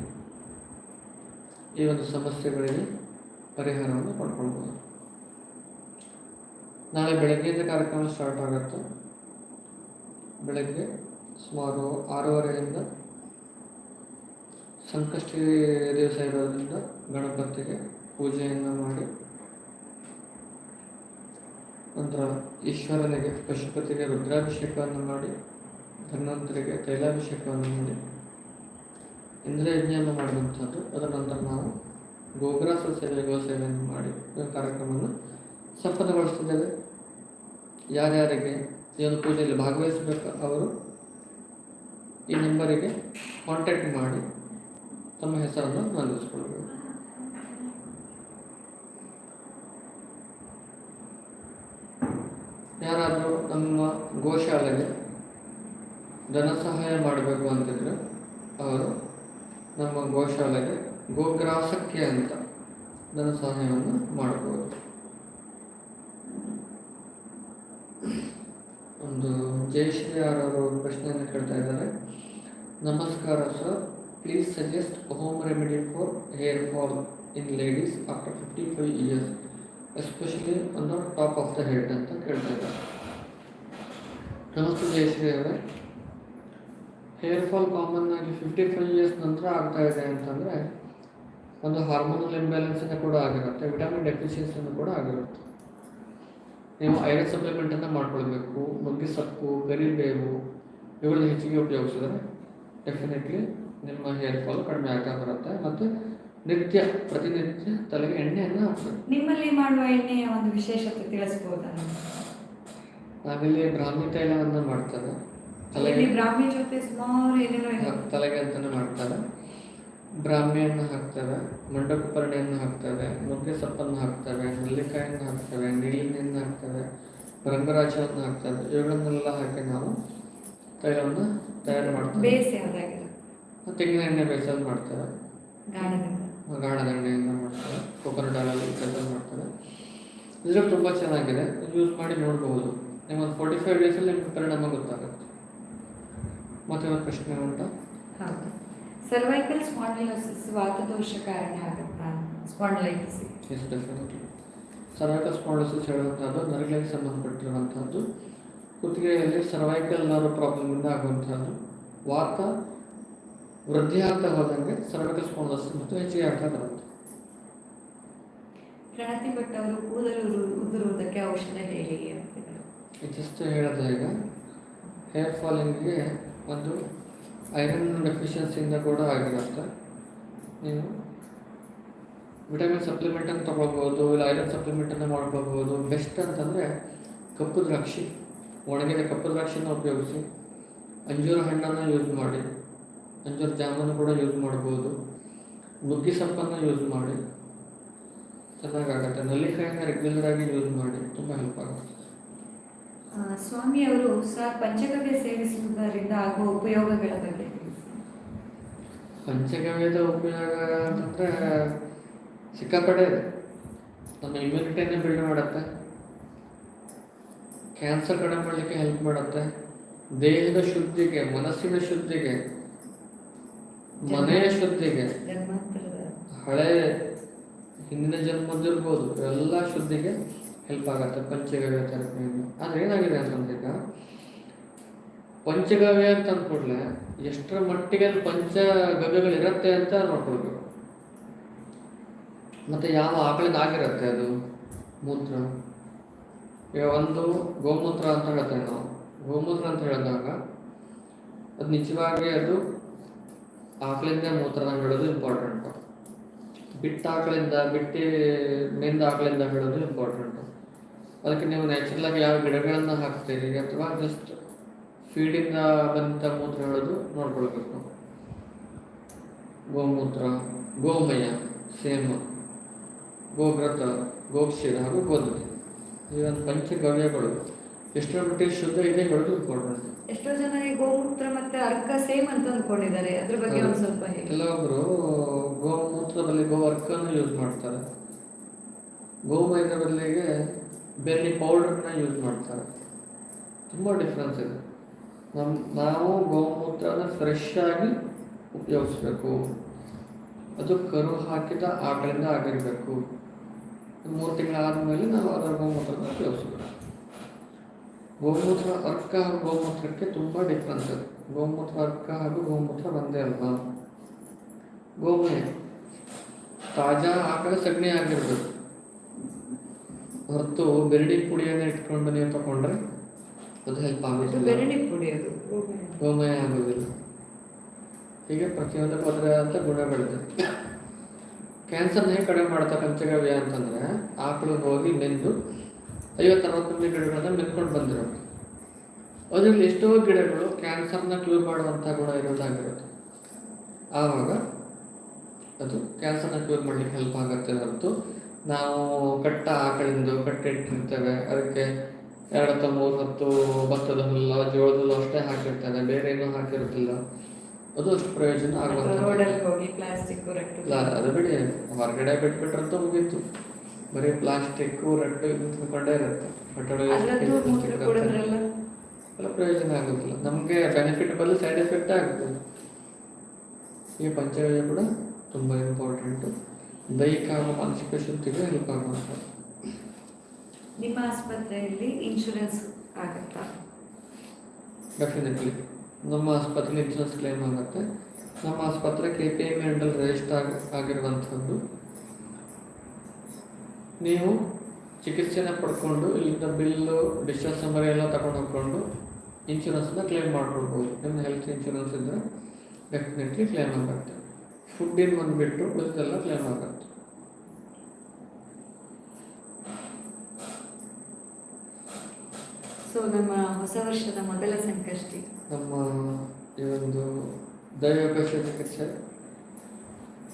ಈ ಒಂದು ಸಮಸ್ಯೆಗಳಿಗೆ ಪರಿಹಾರವನ್ನು ಪಡ್ಕೊಳ್ಬೋದು. ನಾಳೆ ಬೆಳಗ್ಗೆಯಿಂದ ಕಾರ್ಯಕ್ರಮ ಸ್ಟಾರ್ಟ್ ಆಗುತ್ತೆ. ಬೆಳಗ್ಗೆ ಸುಮಾರು ಆರೂವರೆಯಿಂದ ಸಂಕಷ್ಟಿ ದಿವಸ ಇರೋದ್ರಿಂದ ಗಣಪತಿಗೆ ಪೂಜೆಯನ್ನು ಮಾಡಿ ನಂತರ ಈಶ್ವರನಿಗೆ ಪಶುಪತಿಗೆ ರುದ್ರಾಭಿಷೇಕವನ್ನು ಮಾಡಿ, ಧನ್ವಂತರಿಗೆ ತೈಲಾಭಿಷೇಕವನ್ನು ಮಾಡಿ. ಇಂದ್ರಯಜ್ಞವನ್ನು ಮಾಡುವಂಥದ್ದು. ಅದರ ನಂತರ ನಾವು ಗೋಗ್ರಾಸ ಸೇವೆ ಗೋ ಸೇವೆಯನ್ನು ಮಾಡಿ ಕಾರ್ಯಕ್ರಮವನ್ನು ಸಫಲಗೊಳಿಸ್ತಿದ್ದೇವೆ ಯಾರ್ಯಾರಿಗೆ ಈ ಒಂದು ಪೂಜೆಯಲ್ಲಿ ಭಾಗವಹಿಸಬೇಕು ಅವರು ಈ ನಂಬರಿಗೆ ಕಾಂಟ್ಯಾಕ್ಟ್ ಮಾಡಿ ತಮ್ಮ ಹೆಸರನ್ನು ನೋಂದಿಸಿಕೊಳ್ಬೇಕು ಯಾರಾದರೂ ನಮ್ಮ ಗೋಶಾಲೆಗೆ ಧನ ಸಹಾಯ ಮಾಡಬೇಕು ಅಂತಿದ್ರೆ ಅವರು ನಮ್ಮ ಗೋಶಾಲೆಗೆ ಗೋಗ್ರಾಸಕ್ಕೆ ಅಂತ ಧನ ಸಹಾಯವನ್ನು ಮಾಡಬಹುದು ಒಂದು ಜಯಶ್ರೀ ಅವರು ಪ್ರಶ್ನೆಯನ್ನು ಕೇಳ್ತಾ ಇದ್ದಾರೆ. ನಮಸ್ಕಾರ sir. Please suggest home remedy for hair fall in ladies after fifty five years especially on top of the head ಅಂತ ಕೇಳ್ತಾ ಇದ್ದಾರೆ. ನಮಸ್ತೆ ಜಯಶ್ರೀ ಅವರೇ. ಹೇರ್ ಫಾಲ್ ಕಾಮನ್ ಆಗಿ ಫಿಫ್ಟಿ ಫೈವ್ ಇಯರ್ಸ್ ನಂತರ ಆಗ್ತಾ ಇದೆ ಅಂತಂದರೆ ಒಂದು ಹಾರ್ಮೋನಲ್ ಇಂಬ್ಯಾಲೆನ್ಸನ್ನು ಕೂಡ ಆಗಿರುತ್ತೆ ವಿಟಮಿನ್ ಡೆಫಿಷಿಯನ್ಸಿಂದ ಕೂಡ ಆಗಿರುತ್ತೆ. ನೀವು ಐರನ್ ಸಪ್ಲಿಮೆಂಟನ್ನು ಮಾಡ್ಕೊಳ್ಬೇಕು ನುಗ್ಗಿ ಸೊಪ್ಪು ಕರಿಬೇವು ಇವುಗಳನ್ನ ಹೆಚ್ಚಿಗೆ ಉಪಯೋಗಿಸಿದ್ರೆ ಡೆಫಿನೆಟ್ಲಿ ನಿಮ್ಮ ಹೇರ್ ಫಾಲ್ ಕಡಿಮೆ ಆಗ್ತಾ ಬರುತ್ತೆ ಮತ್ತು ನಿತ್ಯ ಪ್ರತಿನಿತ್ಯ ತಲೆಗೆ ಎಣ್ಣೆಯನ್ನು ನಿಮ್ಮಲ್ಲಿ ಮಾಡುವ ಎಣ್ಣೆಯ ಒಂದು ವಿಶೇಷತೆ ತಿಳಿಸ್ಬೋದಾ? ನಾವಿಲ್ಲಿ ಬ್ರಾಹ್ಮಿ ತೈಲವನ್ನು ಮಾಡ್ತಾರೆ ಇಲ್ಲಿ ಬ್ರಾಹ್ಮಿ ಜೊತೆ ಸುಮಾರು ಏನೇನೋ ಇದೆ. ತಲೆಗೆ ಅಂತಾನೆ ಮಾಡ್ತಾರೆ. ಬ್ರಾಹ್ಮಿಯನ್ನು ಹಾಕ್ತೇವೆ ಮಂಡಕಪರ್ಣಿಯನ್ನು ಹಾಕ್ತೇವೆ ನುಗ್ಗೆ ಸೊಪ್ಪನ್ನು ಹಾಕ್ತೇವೆ ನೆಲ್ಲಿಕಾಯನ್ನು ಹಾಕ್ತೇವೆ ನೀಲಿನೆಯನ್ನು ಹಾಕ್ತೇವೆ ರಂಗರಾಜವನ್ನು ಹಾಕ್ತಾರೆ ಇವುಗಳನ್ನೆಲ್ಲ ಹಾಕಿ ನಾವು ತೈಲವನ್ನು ತಯಾರು ಮಾಡ್ತೇವೆ. ತೆಂಗಿನ ಎಣ್ಣೆ ಬೇಸಲ್ಲಿ ಮಾಡ್ತಾರೆ ಗಾಣದ ಮಾಡ್ತಾರೆ ಕೊಕೊನಟ್ ಆಲಲ್ಲಿ ಕೆಲಸ ಮಾಡ್ತಾರೆ ಇದ್ರಲ್ಲಿ ತುಂಬ ಚೆನ್ನಾಗಿದೆ. ಯೂಸ್ ಮಾಡಿ ನೋಡ್ಬೋದು. ನಿಮ್ಮೊಂದು ಫೋರ್ಟಿ ಫೈವ್ ಡೇಸಲ್ಲಿ ನಿಮ್ಗೆ ಪರಿಣಾಮ ಗೊತ್ತಾಗುತ್ತೆ. ಮತ್ತೆ ಒಂದು ಪ್ರಶ್ನೆ ಉಂಟಾ ಹೌದು. ಸರ್ವೈಕಲ್ ಸ್ಪಾಂಡಿಲೋಸಿಸ್ ವಾತದೋಷ ಕಾರಣ ಆಗುತ್ತಾ spondylitis yes definitely cervical spondylosis ಹೇಳುವಂಥದ್ದು ನರಗಳಿಗೆ ಸಂಬಂಧಪಟ್ಟಿರುವಂಥದ್ದು ಕುತ್ತಿಗೆಯಲ್ಲಿ ಸರ್ವೈಕಲ್ ನರ್ವ್ ಪ್ರಾಬ್ಲಮಿಂದ ಆಗುವಂಥದ್ದು ವಾತ ವೃದ್ಧಿ ಆಗ್ತಾ ಹೋದಂಗೆ ಸರ್ವೈಕಲ್ ಸ್ಪಾಂಡೋಸಿಸ್ ಮತ್ತು ಹೆಚ್ಚಿಗೆ ಆಗ್ತಾ ಬರುತ್ತೆ. ಪ್ರಣತಿ ಭಟ್ ಅವರು ಕೂದಲು ಉರು- ಉದುರುವುದಕ್ಕೆ ಔಷಧ ಹೇಳಿ. ಅಂತಿದ್ದಾರೆ ಜಸ್ಟ್ ಹೇಳಿದೆ ಈಗ ಹೇರ್ ಫಾಲಿಂಗಿಗೆ ಒಂದು ಐರನ್ ಡೆಫಿಷಿಯನ್ಸಿಯಿಂದ ಕೂಡ ಆಗಿರುತ್ತೆ. ನೀವು ವಿಟಮಿನ್ ಸಪ್ಲಿಮೆಂಟನ್ನು ತೊಗೊಳ್ಬೋದು ಇಲ್ಲ ಐರನ್ ಸಪ್ಲಿಮೆಂಟನ್ನು ಮಾಡ್ಕೋಬೋದು ಬೆಸ್ಟ್ ಅಂತಂದರೆ ಕಪ್ಪು ದ್ರಾಕ್ಷಿ. ಒಣಗಿದ ಕಪ್ಪು ದ್ರಾಕ್ಷಿನ ಉಪಯೋಗಿಸಿ. ಅಂಜೂರ ಹಣ್ಣನ್ನು ಯೂಸ್ ಮಾಡಿ. ಅಂಜೂರ ಜಾಮನ್ನು ಕೂಡ ಯೂಸ್ ಮಾಡ್ಬೋದು. ನುಗ್ಗಿ ಸೊಪ್ಪನ್ನು ಯೂಸ್ ಮಾಡಿ. ಚೆನ್ನಾಗಾಗುತ್ತೆ. ನಲ್ಲಿಕಾಯಿನ ರೆಗ್ಯುಲರ್ ಆಗಿ ಯೂಸ್ ಮಾಡಿ. ತುಂಬ ಹೆಲ್ಪ್ ಆಗುತ್ತೆ. ಆ, ಸ್ವಾಮಿ ಅವರು ಸರ್ ಪಂಚಗವ್ಯ ಸೇವಿಸುವುದರಿಂದ ಆಗುವ ಉಪಯೋಗಗಳ ಬಗ್ಗೆ ಪಂಚಗವ್ಯದ ಉಪಯೋಗ ಅಂತಂದರೆ ಸಿಕ್ಕಾಪಟ್ಟೆ ಇದೆ. ನಮ್ಮ ಇಮ್ಯುನಿಟಿಯನ್ನು ಬಿಲ್ಡ್ ಮಾಡುತ್ತೆ. ಕ್ಯಾನ್ಸರ್ ಕಡಿಮೆ ಮಾಡಲಿಕ್ಕೆ ಹೆಲ್ಪ್ ಮಾಡುತ್ತೆ. ದೇಹದ ಶುದ್ಧಿಗೆ ಮನಸ್ಸಿನ ಶುದ್ಧಿಗೆ ಮನೆಯ ಶುದ್ಧಿಗೆ ಹಳೆ ಹಿಂದಿನ ಜನ್ಮದಿರ್ಬೋದು ಎಲ್ಲ ಶುದ್ಧಿಗೆ ಹೆಲ್ಪ್ ಆಗುತ್ತೆ ಪಂಚಗವ್ಯ ಥೆರಪಿಯಿಂದ ಆದರೆ ಏನಾಗಿದೆ ಅಂತಂದ್ರೆ ಈಗ ಪಂಚಗವ್ಯ ಅಂತ ಅಂದ್ಕೊಡ್ಲೆ ಎಷ್ಟರ ಮಟ್ಟಿಗೆ ಪಂಚ ಪಂಚಗವ್ಯಗಳು ಇರುತ್ತೆ ಅಂತ ನೋಡ್ಕೊಳ್ಬೇಕು ಮತ್ತೆ ಯಾವ ಆಕಳಿಂದ ಆಗಿರುತ್ತೆ ಅದು? ಮೂತ್ರ. ಈಗ ಒಂದು ಗೋಮೂತ್ರ ಅಂತ ಹೇಳ್ತೇವೆ ನಾವು. ಗೋಮೂತ್ರ ಅಂತ ಹೇಳಿದಾಗ ಅದು ನಿಜವಾಗಿ ಅದು ಆಕಳಿಂದ ಮೂತ್ರನ ಹೇಳೋದು ಇಂಪಾರ್ಟೆಂಟು ಬಿಟ್ಟ ಆಕಳಿಂದ ಬಿಟ್ಟಿ ಮೆಂದ ಆಕಳಿಂದ ಹೇಳೋದು ಇಂಪಾರ್ಟೆಂಟು ಅದಕ್ಕೆ ನೀವು ನ್ಯಾಚುರಲ್ ಆಗಿ ಯಾವ ಗಿಡಗಳನ್ನು ಹಾಕ್ತೀರಿ ಅಥವಾ ಜಸ್ಟ್ ಫೀಡಿಂದ ಬಂದಂಥ ಮೂತ್ರ ಹೇಳೋದು ನೋಡ್ಕೊಳ್ಬೇಕು. ಗೋಮೂತ್ರ ಗೋಮಯ ಸೇಮ ಗೋವ್ರತ ಗೋಕ್ಷೀರ ಹಾಗೂ ಗೋಧಿ ಈ ಒಂದು ಪಂಚಗವ್ಯಗಳು. ಎಷ್ಟರ ಮಟ್ಟಿಗೆ ಶುದ್ಧ ಇದೆ ಹೇಳೋದು ಕೊಡ್ಬೋದು. ಎಷ್ಟೋ ಜನ ಈ ಗೋಮೂತ್ರ ಮತ್ತೆ ಅರ್ಕ ಸೇಮ್ ಅಂತ ಅಂದ್ಕೊಂಡಿದ್ದಾರೆ. ಅದ್ರ ಬಗ್ಗೆ ಒಂದು ಸ್ವಲ್ಪ ಕೆಲವೊಬ್ರು ಗೋಮೂತ್ರದಲ್ಲಿ ಗೋ ಅರ್ಕನ್ನು ಯೂಸ್ ಮಾಡ್ತಾರೆ. ಗೋಮಯದ ಬದಲಿಗೆ ಬೆನ್ನಿ ಪೌಡರ್ನ ಯೂಸ್ ಮಾಡ್ತಾರೆ. ತುಂಬ ಡಿಫ್ರೆನ್ಸ್ ಇದೆ. ನಮ್ಮ ನಾವು ಗೋಮೂತ್ರನ ಫ್ರೆಶ್ ಆಗಿ ಉಪಯೋಗಿಸ್ಬೇಕು. ಅದು ಕರು ಹಾಕಿದ ಆಕಳಿಂದ ಆಗಿರಬೇಕು. ಮೂರು ತಿಂಗಳಾದಮೇಲೆ ನಾವು ಅದರ ಗೋಮೂತ್ರನ ಉಪಯೋಗಿಸ್ಬೇಕು. ಗೋಮೂತ್ರ, ಅರ್ಕ ಹಾಗೂ ಗೋಮೂತ್ರಕ್ಕೆ ತುಂಬ ಡಿಫ್ರೆನ್ಸ್ ಇದೆ. ಗೋಮೂತ್ರ, ಅರ್ಕ ಹಾಗೂ ಗೋಮೂತ್ರ ಒಂದೇ ಅಲ್ವಾ? ಗೋಮಯ, ತಾಜಾ ಆಕಳ ಸಗಣಿ ಆಗಿರ್ಬೇಕು. ಹೊರತು ಬೆರಡಿ ಪುಡಿಯನ್ನು ಇಟ್ಕೊಂಡು ನೀವು ತಗೊಂಡ್ರೆ ಅದು ಹೆಲ್ಪ್ ಆಗುತ್ತೆ. ಆಗೋದಿಲ್ಲ ಬೆರಡಿ ಪುಡಿ ಅದು. ಗೋಮಯ ಆಗೋದಿಲ್ಲ. ಹೀಗೆ ಪ್ರತಿಯೊಂದಕ್ಕೂ ಗುಣ ಗುಣಗಳಿದೆ ಕ್ಯಾನ್ಸರ್ನ ಹೇಗೆ ಕಡಿಮೆ ಮಾಡ್ತಾರೆ ಪಂಚಗವ್ಯ ಅಂತಂದ್ರೆ ಆಕಳು ಹೋಗಿ ನೆಂದು ಐವತ್ತು ಅರವತ್ತು ಮಂದಿ ಗಿಡಗಳನ್ನ ಮೆಂದ್ಕೊಂಡು ಬಂದಿರುತ್ತೆ ಅದರಲ್ಲಿ ಎಷ್ಟೋ ಗಿಡಗಳು ಕ್ಯಾನ್ಸರ್ನ ಕ್ಯೂರ್ ಮಾಡುವಂಥ ಗುಣ ಇರೋದಾಗಿರುತ್ತೆ. ಆವಾಗ ಅದು ಕ್ಯಾನ್ಸರ್ನ ಕ್ಯೂರ್ ಮಾಡಲಿಕ್ಕೆ ಹೆಲ್ಪ್ ಆಗುತ್ತೆ ಹೊರತು ನಾವು ಕಟ್ಟ ಆಕಳಿಂದು ಕಟ್ಟಿಟ್ಟಿರ್ತೇವೆ. ಅದಕ್ಕೆ ಎರಡು ಅಥವಾ ಮೂರು ಹತ್ತು ಭತ್ತದ ಹುಲ್ಲು ಜೋಳದ ಹುಲ್ಲು ಅಷ್ಟೇ ಹಾಕಿರ್ತೇವೆ. ಬೇರೆ ಏನೂ ಹಾಕಿರುತ್ತಿಲ್ಲ ಅದು ಅಷ್ಟು ಪ್ರಯೋಜನ ಆಗುವಂಥ ಹೋಗಿ ಪ್ಲಾಸ್ಟಿಕ್ ರಟ್ಟು ಇಲ್ಲ ಅದು ಬಿಡಿ. ಹೊರಗಡೆ ಬಿಟ್ಬಿಟ್ರಂತೂ ಮುಗೀತು ಬರೀ ಪ್ಲಾಸ್ಟಿಕ್ ರಟ್ಟು ನಿಂತ್ಕೊಂಡೇ ಇರುತ್ತೆ. ಎಲ್ಲ ಪ್ರಯೋಜನ ಆಗುತ್ತಿಲ್ಲ ನಮಗೆ ಬೆನಿಫಿಟ್ ಬದಲು ಸೈಡ್ ಎಫೆಕ್ಟ್ ಆಗುತ್ತೆ. ಈ ಪಂಚಗವ್ಯ ಕೂಡ ತುಂಬ ಇಂಪಾರ್ಟೆಂಟು ದೈಹಿಕ ಹಾಗೂ ಮಾನಸಿಕ ಶುದ್ಧಿಗೆ ಹೆಲ್ಪ್ ಆಗುತ್ತೆ ನಿಮ್ಮ ಆಸ್ಪತ್ರೆಯಲ್ಲಿ ಇನ್ಶೂರೆನ್ಸ್ ಆಗುತ್ತಾ? ಡೆಫಿನೆಟ್ಲಿ ನಮ್ಮ ಆಸ್ಪತ್ರೆ ಇನ್ಶೂರೆನ್ಸ್ ಕ್ಲೇಮ್ ಆಗುತ್ತೆ. ನಮ್ಮ ಆಸ್ಪತ್ರೆ ಕೆ ಪಿ ಎಂ ಎಂಡಲ್ ರಿಜಿಸ್ಟರ್ ಆಗಿ ಆಗಿರುವಂಥದ್ದು. ನೀವು ಚಿಕಿತ್ಸೆನ ಪಡ್ಕೊಂಡು ಇಲ್ಲಿಂದ ಬಿಲ್ಲು ಡಿಸ್ಚಾರ್ಜ್ ನಂಬರ್ ಎಲ್ಲ ತಗೊಂಡು ಹೋಗ್ಕೊಂಡು ಇನ್ಶೂರೆನ್ಸ್ನ ಕ್ಲೇಮ್ ಮಾಡ್ಕೊಳ್ಬೋದು. ನಿಮ್ಮ ಹೆಲ್ತ್ ಇನ್ಶೂರೆನ್ಸ್ ಇದ್ದರೆ ಡೆಫಿನೆಟ್ಲಿ ಕ್ಲೇಮ್ ಆಗುತ್ತೆ. ಫುಡ್ಡಿನ ಬಂದುಬಿಟ್ಟು ಉಳಿದೆಲ್ಲ ಕ್ಲೇಮ್ ಆಗುತ್ತೆ ಸೊ ನಮ್ಮ ಹೊಸ ವರ್ಷದ ಮೊದಲ ಸಂಕಷ್ಟಿ. ನಮ್ಮ ಈ ಒಂದು ದೈವಕೋಶ ಚಿಕಿತ್ಸೆ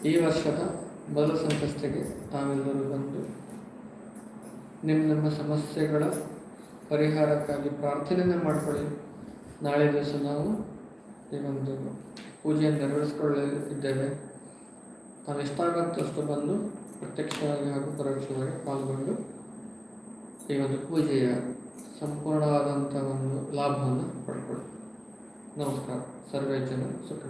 ಈ ವರ್ಷದ ಮೊದಲ ಸಂಕಷ್ಟಿಗೆ ತಾವೆಲ್ಲರೂ ಬಂದು ನಿಮ್ಮ ನಿಮ್ಮ ಸಮಸ್ಯೆಗಳ ಪರಿಹಾರಕ್ಕಾಗಿ ಪ್ರಾರ್ಥನೆಯನ್ನು ಮಾಡಿಕೊಳ್ಳಿ. ನಾಳೆ ದಿವಸ ನಾವು ಈ ಒಂದು ಪೂಜೆಯನ್ನು ನೆರವೇರಿಸಿಕೊಳ್ಳಲಿದ್ದೇವೆ. ತಾವು ಎಷ್ಟಾಗತ್ತಷ್ಟು ಬಂದು ಪ್ರತ್ಯಕ್ಷವಾಗಿ ಹಾಗೂ ಪರೋಕ್ಷವಾಗಿ ಪಾಲ್ಗೊಂಡು ಈ ಒಂದು ಪೂಜೆಯ ಸಂಪೂರ್ಣವಾದಂಥ ಒಂದು ಲಾಭವನ್ನು ಪಡ್ಕೊಳ್ಳಿ ನಮಸ್ಕಾರ. ಸರ್ವೇ ಜನ ಸುಖ